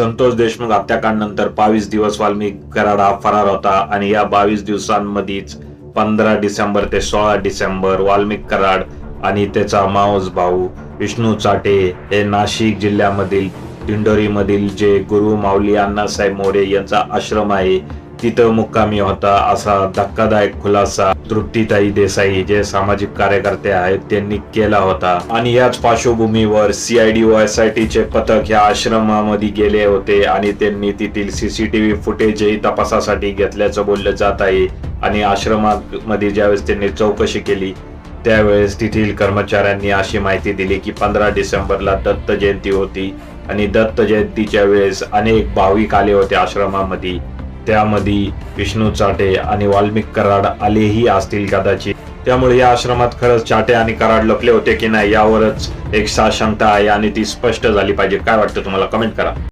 संतोष देशमुख हत्याकांडनंतर बावीस दिवस वाल्मिक कराडा फरार होता आणि या बावीस दिवसांमध्येच पंधरा डिसेंबर ते सोळा डिसेंबर वाल्मिक कराड आणि त्याचा मावस भाऊ विष्णू चाटे हे नाशिक जिल्ह्यामधील दिंडोरीमधील जे गुरु माऊली अण्णासाहेब मोरे यांचा आश्रम आहे तिथं मुक्कामी होता असा धक्कादायक खुलासा तृप्तीताई देसाई जे सामाजिक कार्यकर्ते आहेत त्यांनी केला होता. आणि याच पार्श्वभूमीवर सीआयडी व एस आय टीचे पथक या आश्रमामध्ये गेले होते आणि त्यांनी तेथील सीसीटीव्ही फुटेजही तपासासाठी घेतल्याचं बोललं जात आहे. आणि आश्रमामध्ये ज्यावेळेस त्यांनी चौकशी केली त्यावेळेस तेथील कर्मचाऱ्यांनी अशी माहिती दिली की पंधरा डिसेंबरला दत्त जयंती होती. आणि दत्त जयंतीच्या वेळेस अनेक भाविक आले होते आश्रमामध्ये. त्यामध्ये विष्णू चाटे आणि वाल्मिक कराड आलेही असतील कदाचित. त्यामुळे या आश्रमात खरंच चाटे आणि कराड लपले होते की नाही यावरच एक साशंकता आहे आणि ती स्पष्ट झाली पाहिजे. काय वाटतं तुम्हाला? कमेंट करा.